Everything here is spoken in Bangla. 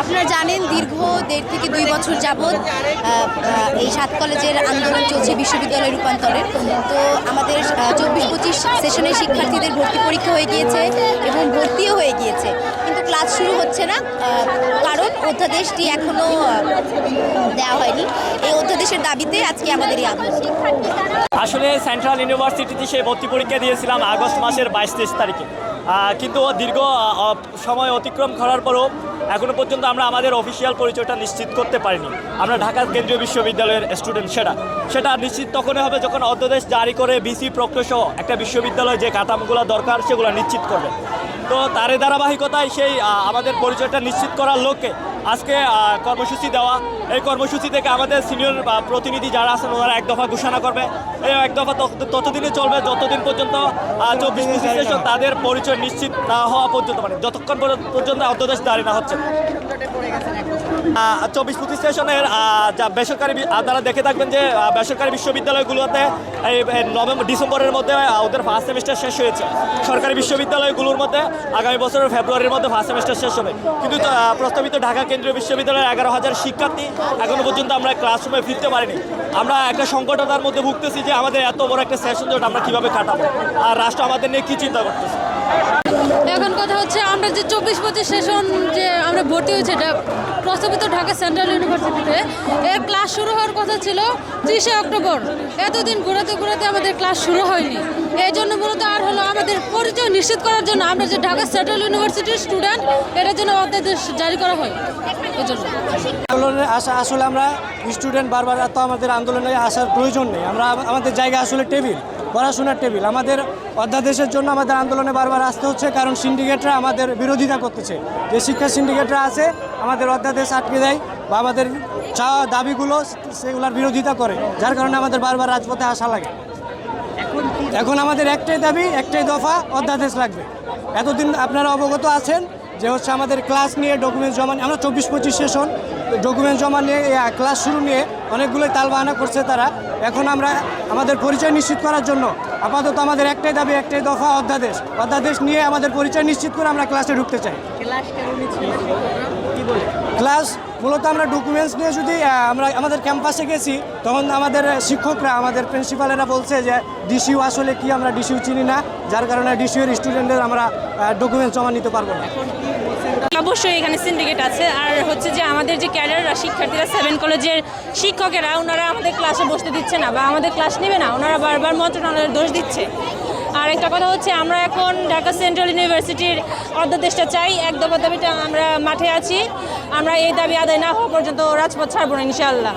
আপনারা জানেন দীর্ঘ দেড় থেকে দুই বছর যাবৎ এই সাত কলেজের আন্দোলন চলছে বিশ্ববিদ্যালয় রূপান্তরের তো আমাদের চব্বিশ পঁচিশ সেশনের শিক্ষার্থীদের ভর্তি পরীক্ষা হয়ে গিয়েছে এবং ভর্তিও হয়ে গিয়েছে। কিন্তু ক্লাস শুরু হচ্ছে না কারণ অধ্যাদেশটি এখনও দেওয়া হয়নি। অধ্যাদেশের দাবিতে আজকে আমাদের আসলে সেন্ট্রাল ইউনিভার্সিটিতে সেই ভর্তি পরীক্ষা দিয়েছিলাম আগস্ট মাসের বাইশ তেইশ তারিখে। কিন্তু দীর্ঘ সময় অতিক্রম করার পরও এখনও পর্যন্ত আমরা আমাদের অফিসিয়াল পরিচয়টা নিশ্চিত করতে পারিনি। আমরা ঢাকা কেন্দ্রীয় বিশ্ববিদ্যালয়ের স্টুডেন্ট সেটা সেটা নিশ্চিত তখনই হবে যখন অধ্যাদেশ জারি করে বিসি প্রক্রিয়া সহ একটা বিশ্ববিদ্যালয় যে কাঠামোগুলো দরকার সেগুলো নিশ্চিত করবে। তো তারই ধারাবাহিকতায় সেই আমাদের পরিচয়টা নিশ্চিত করার লক্ষ্যে আজকে কর্মসূচি দেওয়া। এই কর্মসূচি থেকে আমাদের সিনিয়র প্রতিনিধি যারা আছেন ওনারা এক দফা ঘোষণা করবে। এই এক দফা তত- ততদিনই চলবে যতদিন পর্যন্ত চব্বিশ পঁচিশ তাদের পরিচয় নিশ্চিত না হওয়া পর্যন্ত মানে যতক্ষণ পর্যন্ত- অধ্যাদেশ জারি না হচ্ছে। চব্বিশ পঁচিশ সেশনের আহ, যা বেসরকারি আপনারা দেখে থাকবেন যে বেসরকারি বিশ্ববিদ্যালয়গুলোতে এই নভেম্বর ডিসেম্বরের মধ্যে ওদের ফার্স্ট সেমিস্টার শেষ হয়েছে। সরকারি বিশ্ববিদ্যালয়গুলোর মধ্যে আগামী বছরের ফেব্রুয়ারির মধ্যে ফার্স্ট সেমিস্টার শেষ হবে। কিন্তু প্রস্তাবিত ঢাকা কেন্দ্রীয় বিশ্ববিদ্যালয়ের এগারো হাজার শিক্ষার্থী এখনও পর্যন্ত আমরা ক্লাসরুমে ফিরতে পারিনি। আমরা একটা সংকটতার মধ্যে ভুগতেছি যে আমাদের এত বড় একটা সেশন জোট আমরা কীভাবে কাটাবো? আর রাষ্ট্র আমাদের নিয়ে কী চিন্তা করতেছে? এখন কথা হচ্ছে আমরা যে চব্বিশ পঁচিশ সেশন যে আমরা ভর্তি হয়েছে, এটা প্রস্তাবিত ঢাকা সেন্ট্রাল ইউনিভার্সিটিতে, এর ক্লাস শুরু হওয়ার কথা ছিল ত্রিশে অক্টোবর। এতদিন ঘোরাতে ঘোরাতে আমাদের ক্লাস শুরু হয়নি। এই জন্য মূলত আর হলো আমাদের পরিচয় নিশ্চিত করার জন্য আমরা যে ঢাকা সেন্ট্রাল ইউনিভার্সিটির স্টুডেন্ট, এটার জন্য অধ্যাদেশ জারি করা হয়। এই জন্য। আন্দোলনে আসা আসলে আমরা স্টুডেন্ট বারবার এত আমাদের আন্দোলনে আসার প্রয়োজন নেই। আমরা আমাদের জায়গা আসলে টেবিল। পড়াশোনার টেবিল। আমাদের অধ্যাদেশের জন্য আমাদের আন্দোলনে বারবার আসতে হচ্ছে, কারণ সিন্ডিকেটরা আমাদের বিরোধিতা করতেছে। যে শিক্ষা সিন্ডিকেটরা আছে, আমাদের অধ্যাদেশ আটকে দেয় বা আমাদের চাওয়া দাবিগুলো সেগুলোর বিরোধিতা করে, যার কারণে আমাদের বারবার রাজপথে আসা লাগে। এখন আমাদের একটাই দাবি, একটাই দফা, অধ্যাদেশ লাগবে। এতদিন আপনারা অবগত আছেন যে হচ্ছে আমাদের ক্লাস নিয়ে ডকুমেন্টস জমা আমরা চব্বিশ পঁচিশ সেশন ডকুমেন্ট জমা নিয়ে ক্লাস শুরু নিয়ে অনেকগুলোই তালবাহানা করছে তারা। এখন আমরা আমাদের পরিচয় নিশ্চিত করার জন্য আপাতত আমাদের একটাই দাবি একটাই দফা অধ্যাদেশ। অধ্যাদেশ নিয়ে আমাদের পরিচয় নিশ্চিত করে আমরা ক্লাসে ঢুকতে চাই। ক্লাস মূলত আমরা ডকুমেন্টস নিয়ে যদি আমরা আমাদের ক্যাম্পাসে গেছি তখন আমাদের শিক্ষকরা আমাদের প্রিন্সিপালেরা বলছে যে ডিসিউ আসলে কি আমরা ডিসিউ চিনি না যার কারণে ডিসিউর স্টুডেন্টদের আমরা ডকুমেন্টস জমা নিতে পারব না। অবশ্যই এখানে সিন্ডিকেট আছে। আর হচ্ছে যে আমাদের যে ক্যাডাররা শিক্ষার্থীরা সেভেন কলেজের শিক্ষকেরা, ওনারা আমাদের ক্লাসে বসতে দিচ্ছে না বা আমাদের ক্লাস নেবে না, ওনারা বারবার মন্ত্রণালয়ের দোষ দিচ্ছে। আর একটা কথা হচ্ছে, আমরা এখন ঢাকা সেন্ট্রাল ইউনিভার্সিটির অর্ধদেশটা চাই। এক দফা দাবিটা আমরা মাঠে আছি। আমরা এই দাবি আদায় না হওয়া পর্যন্ত রাজপথ ছাড়বো না, ইনশাআল্লাহ।